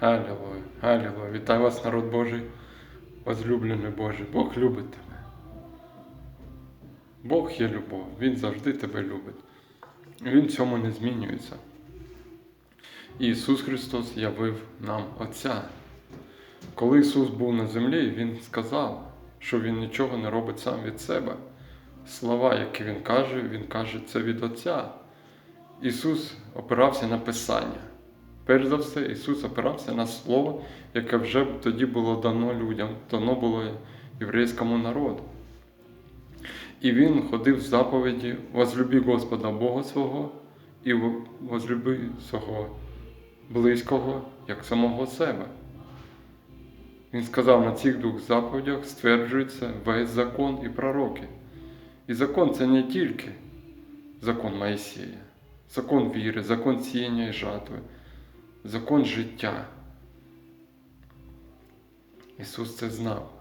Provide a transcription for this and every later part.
Алілуя, алілуя. Вітаю вас, народ Божий, возлюблений Божий. Бог любить тебе. Бог є любов, Він завжди тебе любить. Він в цьому не змінюється. Ісус Христос явив нам Отця. Коли Ісус був на землі, Він сказав, що Він нічого не робить сам від себе. Слова, які Він каже, Він каже це від Отця. Ісус опирався на Писання. Перш за все, Ісус опирався на Слово, яке вже тоді було дано людям, дано було єврейському народу. І Він ходив в заповіді возлюби Господа Бога свого і возлюби свого близького, як самого себе. Він сказав, на цих двох заповідях стверджується весь закон і пророки. І закон це не тільки закон Моїсея, закон віри, закон сіяння і жатви, закон життя. Ісус це знав.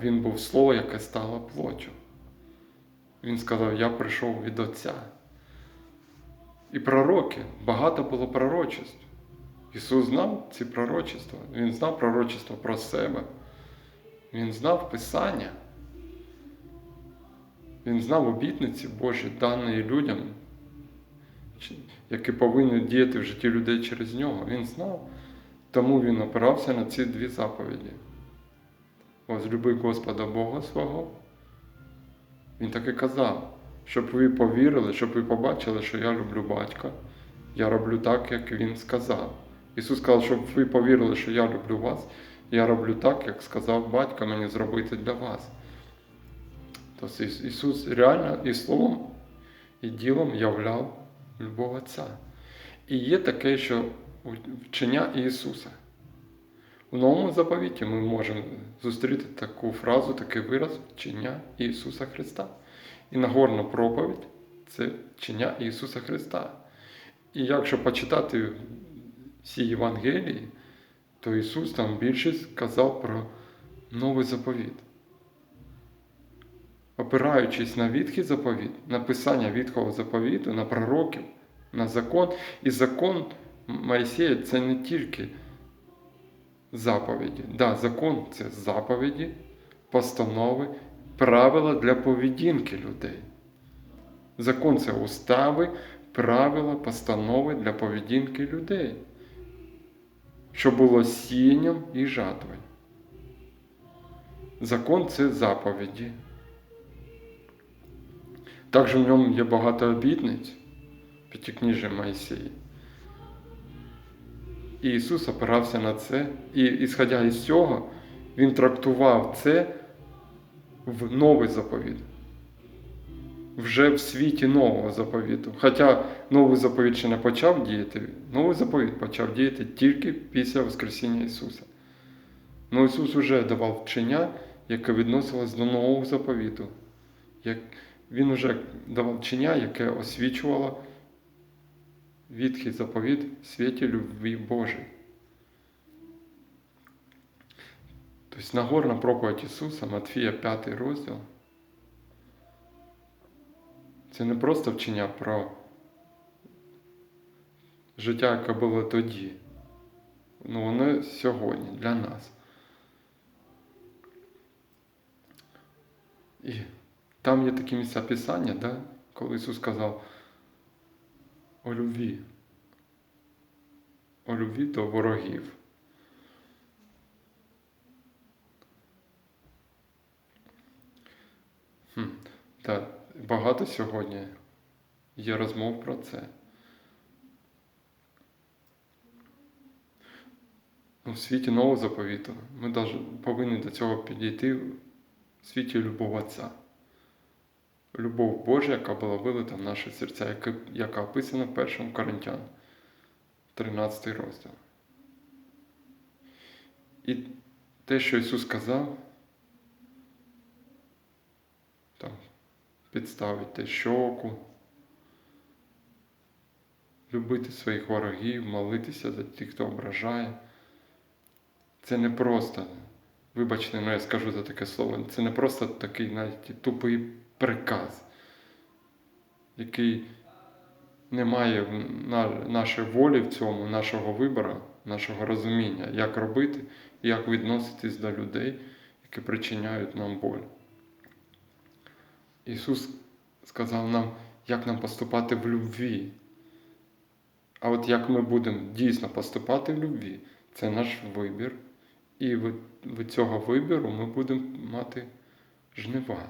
Він був Слово, яке стало плотю. Він сказав, я прийшов від Отця. І пророки, багато було пророчеств. Ісус знав ці пророчества. Він знав пророчество про себе. Він знав Писання. Він знав обітниці Божі, дані людям, які повинні діяти в житті людей через нього. Він знав. Тому він опирався на ці дві заповіді. Возлюби Господа Бога свого. Він так і казав, щоб ви повірили, щоб ви побачили, що я люблю батька. Я роблю так, як Він сказав. Ісус сказав, щоб ви повірили, що я люблю вас, я роблю так, як сказав батько мені зробити для вас. Тобто Ісус реально і Словом, і ділом являв любов Отця. І є таке, що вчення Ісуса. У новому заповіті ми можемо зустріти таку фразу, такий вираз вчення Ісуса Христа. І Нагорна проповідь це вчення Ісуса Христа. І якщо почитати всі Євангелії, то Ісус там більше сказав про новий заповіт. Опираючись на відхід заповіт, на писання відхого заповіту, на пророків, на закон. І закон Моїсея це не тільки заповіді. Да, закон це заповіді, постанови, правила для поведінки людей. Закон це устави, правила, постанови для поведінки людей, що було сінням і жатвою. Закон це заповіді. Також в ньому є багато обітниць, п'ятикніжжя Моїсеї. І Ісус опирався на це, і, ісходя із цього, Він трактував це в новий заповіт. Вже в світі нового заповіту. Хоча новий заповіт ще не почав діяти, новий заповіт почав діяти тільки після Воскресіння Ісуса. Ну Ісус вже давав вчення, яке відносилось до нового заповіту. Як Він вже давав вчення, яке освічувало відхід заповіт світі любві Божої. Тобто Нагорна проповідь Ісуса, Матфія 5 розділ. Це не просто вчення про життя, яке було тоді. Ну, воно сьогодні для нас. І там є такі місця Писання, да? коли Ісус сказав о любві, о любві до ворогів. Хм, Так, багато сьогодні є розмов про це. У світі нового заповіту ми повинні до цього підійти в світі любов Отця. Любов Божа, яка була вилита в наше серця, яка описана в 1 Коринтян, 13 розділ. І те, що Ісус сказав, там, підставити щоку, любити своїх ворогів, молитися за тих, хто ображає. Це не просто, вибачте, ну я скажу за таке слово, це не просто такий навіть тупий приказ, який немає в на- нашої волі в цьому, нашого вибору, нашого розуміння, як робити і як відноситись до людей, які причиняють нам боль. Ісус сказав нам, як нам поступати в любві. А от як ми будемо дійсно поступати в любві, це наш вибір. І від цього вибору ми будемо мати жнива.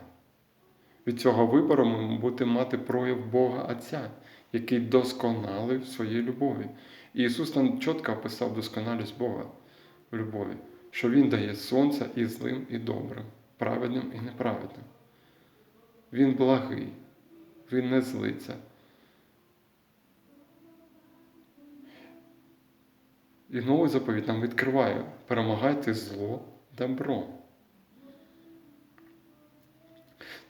Від цього вибору ми будемо мати прояв Бога Отця, який досконалий в своїй любові. І Ісус там чітко описав досконалість Бога в любові, що Він дає сонце і злим, і добрим, праведним і неправедним. Він благий, Він не злиться. І новий заповідь нам відкриває: перемагайте зло добром.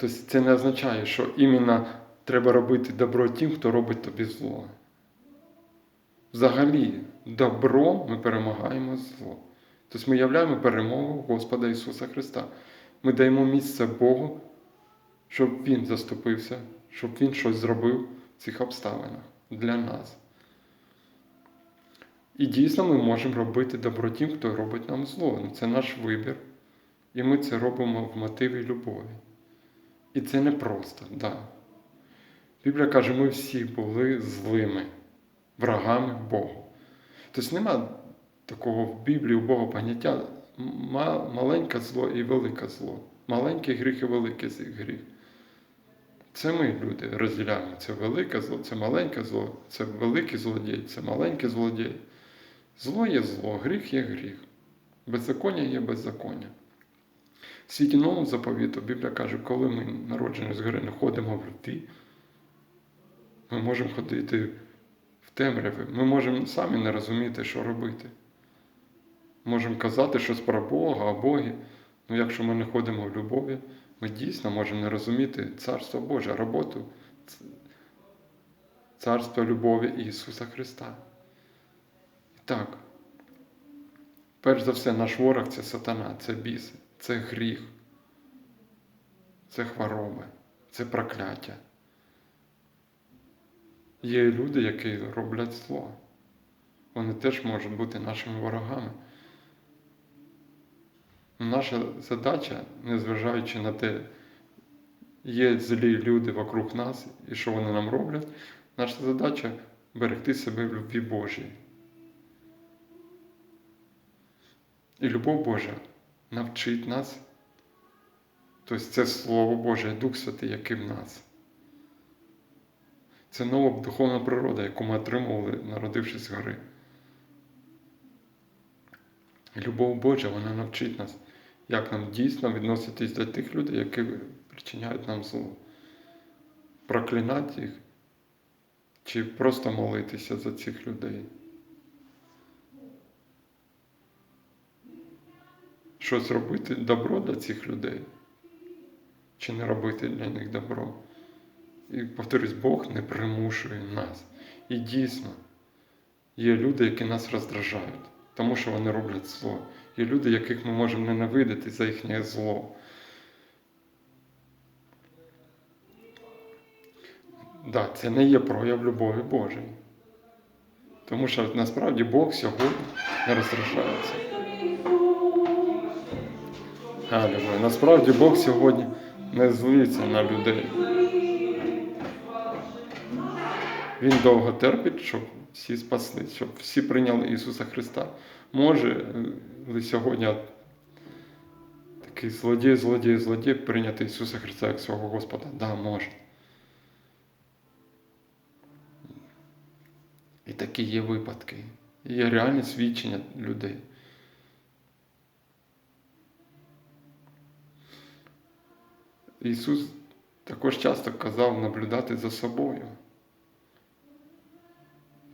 Тобто це не означає, що іменно треба робити добро тим, хто робить тобі зло. Взагалі, добром ми перемагаємо зло. Тобто ми являємо перемогу Господа Ісуса Христа. Ми даємо місце Богу, щоб Він заступився, щоб Він щось зробив в цих обставинах для нас. І дійсно ми можемо робити добро тим, хто робить нам зло. Це наш вибір. І ми це робимо в мотиві любові. І це не просто, да. Біблія каже, ми всі були злими, врагами Богу. Тобто нема такого в Біблії у Бога поняття маленьке зло і велике зло. Маленький гріх і великий гріх. Це ми, люди, розділяємо. Це велике зло, це маленьке зло, це великий злодій, це маленький злодій. Зло є зло, гріх є гріх. Беззаконня є беззаконня. Світі новому заповіту Біблія каже, коли ми народжені згори не ходимо в любві, ми можемо ходити в темряві, ми можемо самі не розуміти, що робити. Можемо казати щось про Бога, о Богі. Ну якщо ми не ходимо в любові, ми дійсно можемо не розуміти Царство Боже, роботу ц- Царства любові Ісуса Христа. І так, перш за все, наш ворог це сатана, це біси, це гріх, це хвороби, це прокляття. Є люди, які роблять зло. Вони теж можуть бути нашими ворогами. Наша задача, незважаючи на те, є злі люди вокруг нас і що вони нам роблять, наша задача берегти себе в любві Божій. І любов Божа навчить нас, тобто це Слово Боже, Дух Святий, який в нас. Це нова духовна природа, яку ми отримували, народившись згори. Любов Божа, вона навчить нас, як нам дійсно відноситись до тих людей, які причиняють нам зло. Проклинати їх чи просто молитися за цих людей. Щось робити добро для цих людей, чи не робити для них добро. І повторюсь, Бог не примушує нас. І дійсно, є люди, які нас роздражають, тому що вони роблять зло. Є люди, яких ми можемо ненавидити за їхнє зло. Да, це не є прояв любові Божої. Тому що насправді Бог сьогодні не роздражається. Алілуя. Насправді Бог сьогодні не злиться на людей. Він довго терпить, щоб всі спаслись, щоб всі прийняли Ісуса Христа. Може ли сьогодні такий злодій, злодій, злодій прийняти Ісуса Христа як свого Господа? Да, може. І такі є випадки. Є реальні свідчення людей. Ісус також часто казав наблюдати за собою.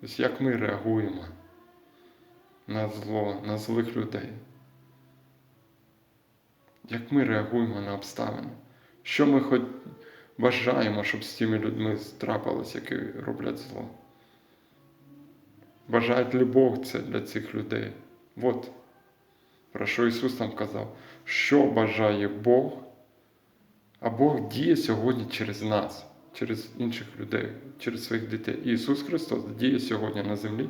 Тобто, як ми реагуємо на зло, на злих людей. Як ми реагуємо на обставини? Що ми хоч бажаємо, щоб з тими людьми трапилось, які роблять зло? Бажають ли Бог це для цих людей? От про що Ісус нам казав, що бажає Бог, а Бог діє сьогодні через нас, через інших людей, через своїх дітей. Ісус Христос діє сьогодні на землі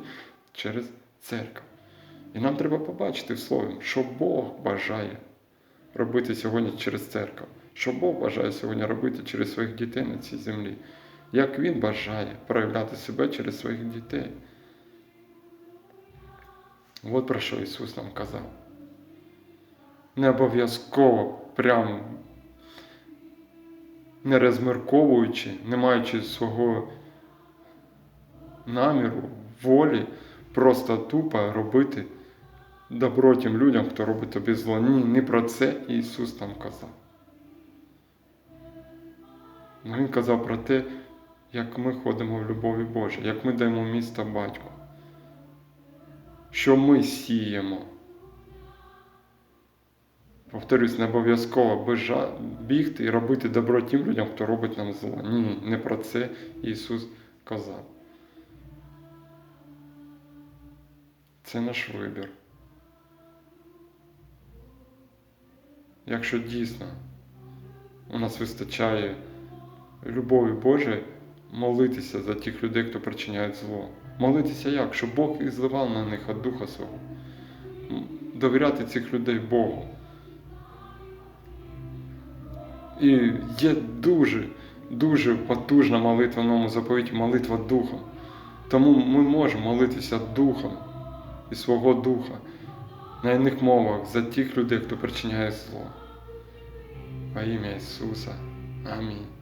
через церкву. І нам треба побачити в Слові, що Бог бажає робити сьогодні через церкву, що Бог бажає сьогодні робити через своїх дітей на цій землі, як Він бажає проявляти себе через своїх дітей. От про що Ісус нам казав. Не обов'язково прямо не розмірковуючи, не маючи свого наміру, волі, просто тупо робити добро тим людям, хто робить тобі зло. Ні, не про це Ісус нам казав. Ну, Він казав про те, як ми ходимо в любові Божій, як ми даємо місто батьку, що ми сіємо. Повторюсь, не обов'язково бігти і робити добро тим людям, хто робить нам зло. Ні, не про це Ісус казав. Це наш вибір. Якщо дійсно у нас вистачає любові Божої, молитися за тих людей, хто причиняє зло. Молитися як? Щоб Бог і зливав на них від Духа свого. Довіряти цих людей Богу. І є дуже, дуже потужна молитва в новому заповіті, молитва Духа. Тому ми можемо молитися Духом і свого Духа на інших мовах за тих людей, хто причиняє зло. Во ім'я Ісуса. Амінь.